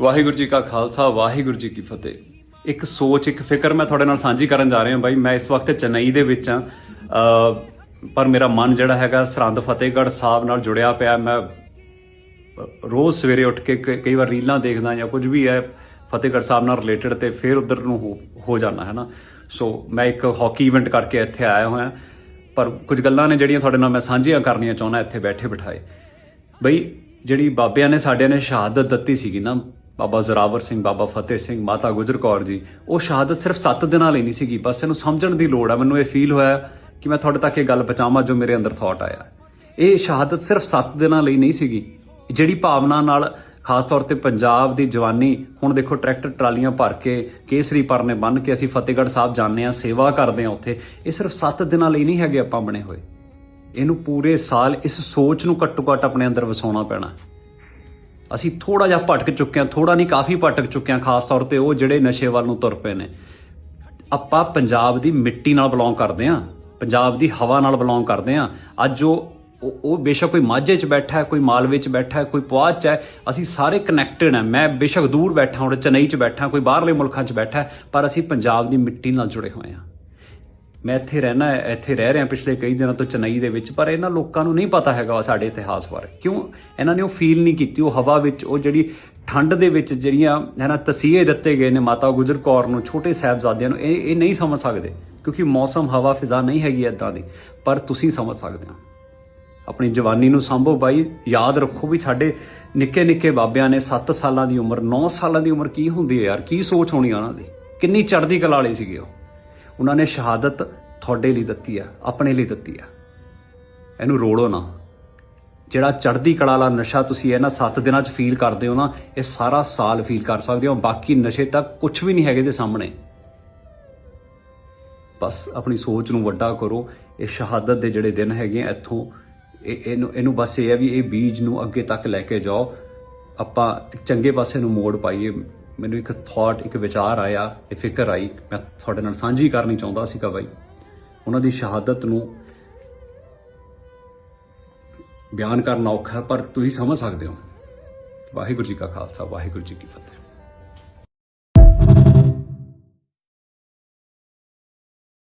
ਵਾਹਿਗੁਰੂ ਜੀ ਕਾ ਖਾਲਸਾ, ਵਾਹਿਗੁਰੂ ਜੀ ਕੀ ਫਤਿਹ। ਇੱਕ ਸੋਚ, ਇੱਕ ਫਿਕਰ ਮੈਂ ਤੁਹਾਡੇ ਨਾਲ ਸਾਂਝੀ ਕਰਨ ਜਾ ਰਿਹਾ ਬਾਈ। ਮੈਂ ਇਸ ਵਕਤ ਚੇਨਈ ਦੇ ਵਿੱਚ ਆ ਪਰ ਮੇਰਾ ਮਨ ਜਿਹੜਾ ਹੈਗਾ ਸਰਹੰਦ, ਫਤਿਹਗੜ੍ਹ ਸਾਹਿਬ ਨਾਲ ਜੁੜਿਆ ਪਿਆ। ਮੈਂ ਰੋਜ਼ ਸਵੇਰੇ ਉੱਠ ਕੇ ਕ- ਕਈ ਵਾਰ ਰੀਲਾਂ ਦੇਖਦਾ ਜਾਂ ਕੁਝ ਵੀ ਹੈ, ਫਤਿਹਗੜ੍ਹ ਸਾਹਿਬ ਨਾਲ ਰਿਲੇਟਡ ਤੇ ਫਿਰ ਉਧਰ ਨੂੰ ਹੋ- ਹੋ ਜਾਣਾ ਹੈ ਨਾ? ਸੋ, ਮੈਂ ਇੱਕ ਹਾਕੀ ਇਵੈਂਟ ਕਰਕੇ ਇੱਥੇ ਆਇਆ ਹੋਇਆ। ਪਰ ਕੁਝ ਗੱਲਾਂ ਨੇ ਜਿਹੜੀਆਂ ਤੁਹਾਡੇ ਨਾਲ ਮੈਂ ਸਾਂਝੀਆਂ ਕਰਨੀਆਂ ਚਾਹੁੰਦਾ ਇੱਥੇ ਬੈਠੇ ਬਿਠਾਏ ਬਈ, ਜਿਹੜੀ ਬਾਬਿਆਂ ਨੇ, ਸਾਡਿਆਂ ਨੇ ਸ਼ਹਾਦਤ ਦਿੱਤੀ ਸੀਗੀ ਨਾ ਬਾਬਾ ਜ਼ੋਰਾਵਰ ਸਿੰਘ, ਬਾਬਾ ਫਤਿਹ ਸਿੰਘ, ਮਾਤਾ ਗੁਜਰ ਕੌਰ ਜੀ। ਉਹ ਸ਼ਹਾਦਤ ਸਿਰਫ 7 ਦਿਨਾਂ ਲਈ ਨਹੀਂ ਸੀਗੀ, ਬਸ ਇਹਨੂੰ ਸਮਝਣ ਦੀ ਲੋੜ ਆ। ਮੈਨੂੰ ਇਹ ਫੀਲ ਹੋਇਆ ਕਿ ਮੈਂ ਤੁਹਾਡੇ ਤੱਕ ਇਹ ਗੱਲ ਪਹੁੰਚਾਵਾਂ ਜੋ ਮੇਰੇ ਅੰਦਰ ਥਾਟ ਆਇਆ। ਇਹ ਸ਼ਹਾਦਤ ਸਿਰਫ 7 ਦਿਨਾਂ ਲਈ ਨਹੀਂ ਸੀਗੀ, ਜਿਹੜੀ ਭਾਵਨਾ ਨਾਲ ਖਾਸ ਤੌਰ ਤੇ ਪੰਜਾਬ ਦੀ ਜਵਾਨੀ, ਹੁਣ ਦੇਖੋ ਟਰੈਕਟਰ ਟਰਾਲੀਆਂ ਭਰ ਕੇ, ਕੇਸਰੀ ਪਰਨੇ ਬੰਨ ਕੇ ਅਸੀਂ ਫਤਿਹਗੜ੍ਹ ਸਾਹਿਬ ਜਾਂਦੇ ਆ ਸੇਵਾ ਕਰਦੇ ਆ ਉੱਥੇ। ਇਹ ਸਿਰਫ 7 ਦਿਨਾਂ ਲਈ ਨਹੀਂ ਹੈਗੇ ਆਪਾਂ ਬਣੇ ਹੋਏ। ਇਹਨੂੰ ਪੂਰੇ ਸਾਲ ਇਸ ਸੋਚ ਨੂੰ ਘੱਟੋ ਘੱਟ ਆਪਣੇ ਅੰਦਰ ਵਸਾਉਣਾ ਪੈਣਾ। ਅਸੀਂ ਥੋੜਾ ਜਿਹਾ ਭਟਕ ਚੁੱਕੇ ਹਾਂ, ਥੋੜਾ ਨਹੀਂ, ਕਾਫੀ ਭਟਕ ਚੁੱਕੇ ਹਾਂ ਖਾਸ ਤੌਰ ਤੇ ਉਹ ਜਿਹੜੇ ਨਸ਼ੇ ਵੱਲ ਨੂੰ ਤੁਰ ਪਏ ਨੇ। ਆਪਾਂ ਪੰਜਾਬ ਦੀ ਮਿੱਟੀ ਨਾਲ ਬਿਲੋਂਗ ਕਰਦੇ ਹਾਂ, ਪੰਜਾਬ ਦੀ ਹਵਾ ਨਾਲ ਬਿਲੋਂਗ ਕਰਦੇ ਹਾਂ। ਅੱਜ ਉਹ, ਉਹ- ਬੇਸ਼ੱਕ ਕੋਈ ਮਾਝੇ 'ਚ ਬੈਠਾ ਹੈ, ਕੋਈ ਮਾਲਵੇ 'ਚ ਬੈਠਾ ਹੈ, ਕੋਈ ਪੁਆਧ 'ਚ ਹੈ, ਅਸੀਂ ਸਾਰੇ ਕਨੈਕਟਡ ਹਾਂ। ਮੈਂ ਬੇਸ਼ੱਕ ਦੂਰ ਬੈਠਾ ਹਾਂ ਚੇਨਈ 'ਚ ਬੈਠਾ, ਕੋਈ ਬਾਹਰਲੇ ਮੁਲਕਾਂ 'ਚ ਬੈਠਾ ਪਰ ਅਸੀਂ ਪੰਜਾਬ ਦੀ ਮਿੱਟੀ ਨਾਲ ਜੁੜੇ ਹੋਏ ਹਾਂ। ਮੈਂ ਇੱਥੇ ਰਹਿਣਾ ਹੈ, ਇੱਥੇ ਰਹਿ ਰਿਹਾ ਪਿਛਲੇ ਕਈ ਦਿਨਾਂ ਤੋਂ ਚੇਨਈ ਦੇ ਵਿੱਚ, ਪਰ ਇਹਨਾਂ ਲੋਕਾਂ ਨੂੰ ਨਹੀਂ ਪਤਾ ਹੈਗਾ ਸਾਡੇ ਇਤਿਹਾਸ ਬਾਰੇ। ਕਿਉਂ? ਇਹਨਾਂ ਨੇ ਉਹ ਫੀਲ ਨਹੀਂ ਕੀਤੀ, ਉਹ ਹਵਾ ਵਿੱਚ, ਉਹ ਜਿਹੜੀ ਠੰਡ ਦੇ ਵਿੱਚ ਜਿਹੜੀਆਂ, ਹੈ ਨਾ, ਤਸੀਹੇ ਦਿੱਤੇ ਗਏ ਨੇ ਮਾਤਾ ਗੁਜਰ ਕੌਰ ਨੂੰ, ਛੋਟੇ ਸਾਹਿਬਜ਼ਾਦਿਆਂ ਨੂੰ, ਇਹ ਇਹ ਨਹੀਂ ਸਮਝ ਸਕਦੇ, ਕਿਉਂਕਿ ਮੌਸਮ, ਹਵਾ, ਫਿਜ਼ਾ ਨਹੀਂ ਹੈਗੀ ਇਦਾਂ ਦੀ, ਪਰ ਤੁਸੀਂ ਸਮਝ ਸਕਦੇ ਹੋ। ਆਪਣੀ ਜਵਾਨੀ ਨੂੰ ਸੰਭੋ ਬਾਈ, ਯਾਦ ਰੱਖੋ ਵੀ ਸਾਡੇ ਨਿੱਕੇ ਨਿੱਕੇ ਬਾਬਿਆਂ ਨੇ 7 ਸਾਲਾਂ ਦੀ ਉਮਰ 9 ਸਾਲਾਂ ਦੀ ਉਮਰ ਕੀ ਹੁੰਦੀ ਹੈ ਯਾਰ? ਕੀ ਸੋਚ ਹੋਣੀ ਆ ਉਹਨਾਂ ਦੀ? ਕਿੰਨੀ ਚੜ੍ਹਦੀ ਕਲਾ ਵਾਲੇ ਸੀਗੇ ਉਹ? ਉਹਨਾਂ ਨੇ ਸ਼ਹਾਦਤ ਤੁਹਾਡੇ ਲਈ ਦਿੱਤੀ ਆ, ਆਪਣੇ ਲਈ ਦਿੱਤੀ ਆ। ਇਹਨੂੰ ਰੋੜੋ ਨਾ। ਜਿਹੜਾ ਚੜ੍ਹਦੀ ਕਲਾ ਵਾਲਾ ਨਸ਼ਾ ਤੁਸੀਂ ਇਹਨਾਂ 7 ਦਿਨਾਂ 'ਚ ਫੀਲ ਕਰਦੇ ਹੋ ਨਾ, ਇਹ ਸਾਰਾ ਸਾਲ ਫੀਲ ਕਰ ਸਕਦੇ ਹੋ, ਬਾਕੀ ਨਸ਼ੇ ਤੱਕ ਕੁਝ ਵੀ ਨਹੀਂ ਹੈਗੇ ਦੇ ਸਾਹਮਣੇ। ਬਸ ਆਪਣੀ ਸੋਚ ਨੂੰ ਵੱਡਾ ਕਰੋ, ਇਹ ਸ਼ਹਾਦਤ ਦੇ ਜਿਹੜੇ ਦਿਨ ਹੈਗੇ ਆ ਇੱਥੋਂ, ਇਹ ਇਹਨੂੰ ਇਹਨੂੰ ਬਸ ਇਹ ਹੈ ਵੀ ਇਹ ਬੀਜ ਨੂੰ ਅੱਗੇ ਤੱਕ ਲੈ ਕੇ ਜਾਓ। ਆਪਾਂ ਚੰਗੇ ਪਾਸੇ ਨੂੰ ਮੋੜ ਪਾਈਏ। ਮੈਨੂੰ ਇੱਕ ਥਾਟ ਇੱਕ ਵਿਚਾਰ ਆਇਆ, ਇਹ ਫਿਕਰ ਆਈ, ਮੈਂ ਤੁਹਾਡੇ ਨਾਲ ਸਾਂਝੀ ਕਰਨੀ ਚਾਹੁੰਦਾ ਸੀਗਾ ਬਾਈ। ਉਹਨਾਂ ਦੀ ਸ਼ਹਾਦਤ ਨੂੰ ਬਿਆਨ ਕਰਨਾ ਔਖਾ ਪਰ ਤੁਸੀਂ ਸਮਝ ਸਕਦੇ ਹੋ। ਵਾਹਿਗੁਰੂ ਜੀ ਕਾ ਖਾਲਸਾ, ਵਾਹਿਗੁਰੂ ਜੀ ਕੀ ਫਤਿਹ।